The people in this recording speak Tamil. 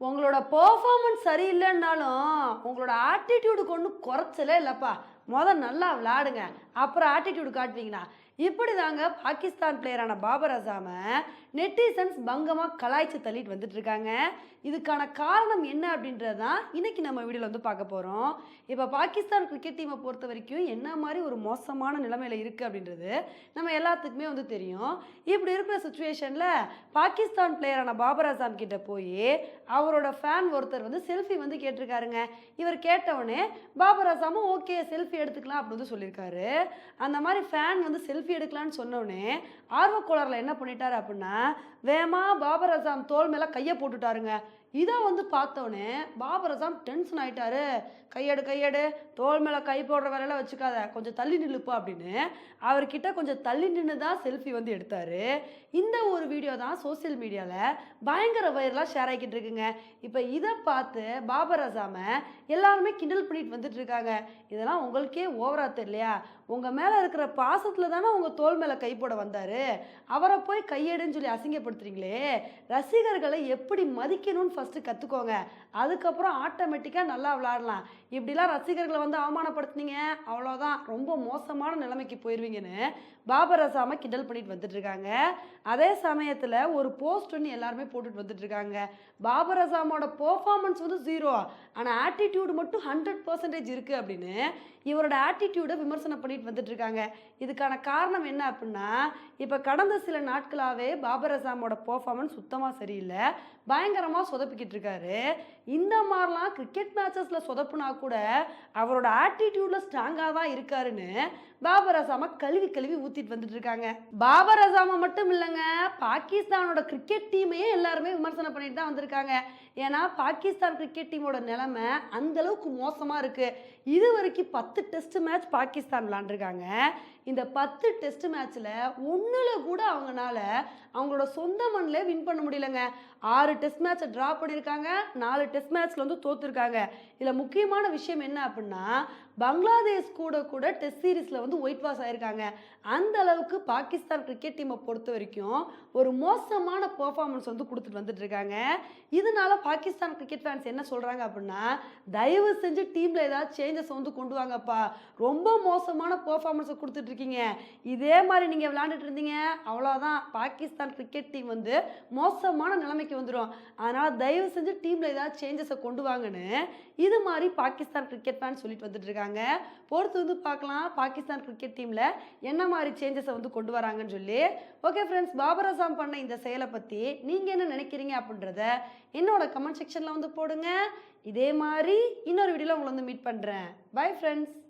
உங்களோட பர்ஃபார்மன்ஸ் சரியில்லைன்னாலும் உங்களோட ஆட்டிடியூடுக்கு ஒன்றும் குறைச்சலே இல்லைப்பா. முதல் நல்லா விளாடுங்க அப்புறம் ஆட்டிடியூடு காட்டுவீங்கன்னா இப்படி தாங்க பாகிஸ்தான் பிளேயரான பாபர் அசாமை நெட்டிசன்ஸ் பங்கமாக கலாய்ச்சி தள்ளிட்டு வந்துட்டு இருக்காங்க இதுக்கான காரணம் என்ன அப்படின்றது தான் இன்னைக்கு நம்ம வீடியோவில் வந்து பார்க்க போகிறோம் இப்போ பாகிஸ்தான் கிரிக்கெட் டீமை பொறுத்த வரைக்கும் என்ன மாதிரி ஒரு மோசமான நிலைமையில் இருக்குது அப்படின்றது நம்ம எல்லாத்துக்குமே வந்து தெரியும். இப்படி இருக்கிற சுச்சுவேஷனில் பாகிஸ்தான் பிளேயரான பாபர் அசாம் கிட்ட போய் அவரோட ஃபேன் ஒருத்தர் வந்து செல்ஃபி வந்து கேட்டிருக்காருங்க. இவர் கேட்டவுடனே பாபர் அசாமும் ஓகே செல்ஃபி எடுத்துக்கலாம் அப்படின்னு வந்து சொல்லியிருக்காரு. அந்த மாதிரி ஃபேன் வந்து செல்ஃபி செல்ஃபி எடுக்கலான்னு சொன்னோடனே ஆர்வக்கோளரில் என்ன பண்ணிட்டாரு அப்படின்னா வேமா பாபர் அசாம் தோல் மேலே கையை போட்டுட்டாருங்க. இதை வந்து பார்த்தோன்னே பாபர் அசாம் டென்ஷன் ஆகிட்டாரு கையெடு கையெடு தோல் மேலே கை போடுற வேலையெல்லாம் வச்சுக்காத கொஞ்சம் தள்ளி நில்லுப்பா அப்படின்னு அவர்கிட்ட கொஞ்சம் தள்ளி நின்று தான் செல்ஃபி வந்து எடுத்தார். இந்த ஒரு வீடியோ தான் சோஷியல் மீடியாவில் பயங்கர வைரலாக ஷேர் ஆகிக்கிட்டு இருக்குங்க. இப்போ இதை பார்த்து பாபர் அசாமை எல்லாருமே கிண்டல் பண்ணிட்டு வந்துட்டு இருக்காங்க. இதெல்லாம் உங்களுக்கே ஓவரா தெரியலையா? உங்கள் மேலே இருக்கிற பாசத்தில் தானே உங்கள் தோல் மேலே கை போட வந்தார்? அவரை போய் கையெடுன்னு சொல்லி அசிங்கப்படுத்துறீங்களே. ரசிகர்களை எப்படி மதிக்கணும்னு ஃபஸ்ட்டு கற்றுக்கோங்க அதுக்கப்புறம் ஆட்டோமேட்டிக்காக நல்லா விளாடலாம் இப்படிலாம் ரசிகர்களை வந்து அவமானப்படுத்துனீங்க அவ்வளோதான் ரொம்ப மோசமான நிலைமைக்கு போயிடுவீங்கன்னு பாபர் அசாமை கிண்டல் பண்ணிட்டு வந்துட்டுருக்காங்க அதே சமயத்தில் ஒரு போஸ்ட் ஒன்று எல்லாருமே போட்டுட்டு வந்துட்டுருக்காங்க பாபர் அசாமோட பர்ஃபார்மன்ஸ் வந்து ஜீரோ ஆனால் ஆட்டிடியூடு மட்டும் ஹண்ட்ரட் பர்சன்டேஜ் இருக்குது அப்படின்னு இவரோட ஆட்டிடியூடை விமர்சனம் பண்ணிட்டு வந்துட்டு இருக்காங்க இதுக்கான காரணம் என்ன அப்படின்னா இப்போ கடந்த சில நாட்களாகவே பாபர் அசாமோட பர்ஃபார்மன்ஸ் சுத்தமாக சரியில்லை. பயங்கரமாக சொதப்பிக்கிட்டு இருக்காரு இந்த மாதிரிலாம் கிரிக்கெட் மேட்சஸில் சொதப்புனா கூட அவரோட ஆட்டிடியூடில் ஸ்ட்ராங்காக தான் இருக்காருன்னு பாபர் அசாமை கழுவி கழுவி ஊற்றிட்டு வந்துட்டு இருக்காங்க பாபர் அசாமை மட்டும் இல்லைங்க பாகிஸ்தானோட கிரிக்கெட் டீமையே எல்லாருமே விமர்சனம் பண்ணிட்டு தான் வந்திருக்காங்க. ஏன்னா பாகிஸ்தான் கிரிக்கெட் டீமோட நிலைமை அந்த அளவுக்கு மோசமாக இருக்குது இது வரைக்கும் பத்து டெஸ்ட் மேட்ச் பாகிஸ்தான் வந்திருக்காங்க இந்த பத்து டெஸ்ட் மேட்ச்சில் ஒன்றில் கூட அவங்கனால அவங்களோட சொந்த மண்ணில் வின் பண்ண முடியலங்க. ஆறு டெஸ்ட் மேட்ச்சை ட்ரா பண்ணியிருக்காங்க. நாலு டெஸ்ட் மேட்ச்சில் வந்து தோற்றுருக்காங்க இதில் முக்கியமான விஷயம் என்ன அப்படின்னா பங்களாதேஷ் கூட கூட டெஸ்ட் சீரீஸில் வந்து ஒயிட் வாஷ் ஆயிருக்காங்க. அந்த அளவுக்கு பாகிஸ்தான் கிரிக்கெட் டீமை பொறுத்த வரைக்கும் ஒரு மோசமான பெர்ஃபார்மன்ஸ் வந்து கொடுத்துட்டு வந்துட்டு இருக்காங்க. இதனால பாகிஸ்தான் கிரிக்கெட் ஃபேன்ஸ் என்ன சொல்கிறாங்க அப்படின்னா தயவு செஞ்சு டீமில் ஏதாவது சேஞ்சஸ் வந்து கொண்டு வாங்கப்பா. ரொம்ப மோசமான பர்ஃபார்மன்ஸை கொடுத்துட்ருக்கீங்க. இதே மாதிரி நீங்கள் விளாண்டுட்டு இருந்தீங்க அவ்வளோதான் பாகிஸ்தான் கிரிக்கெட் டீம் வந்து மோசமான நிலைமைக்கு வந்துடும் அதனால் தயவு செஞ்சு டீமில் ஏதாவது சேஞ்சஸை கொண்டு வாங்கன்னு இது மாதிரி பாகிஸ்தான் கிரிக்கெட் ஃபேன் சொல்லிட்டு வந்துட்டு இருக்காங்க பொறுத்து வந்து பார்க்கலாம் பாகிஸ்தான் கிரிக்கெட் டீமில் என்ன மாதிரி சேஞ்சஸை வந்து கொண்டு வராங்கன்னு சொல்லி. ஓகே ஃப்ரெண்ட்ஸ் பாபர் அசாம் பண்ண இந்த செயலை பற்றி நீங்கள் என்ன நினைக்கிறீங்க அப்படின்றத என்னோட கமெண்ட் செக்ஷனில் வந்து போடுங்க. இதே மாதிரி இன்னொரு வீடியோவில் உங்களை வந்து மீட் பண்ணுறேன் பை ஃப்ரெண்ட்ஸ்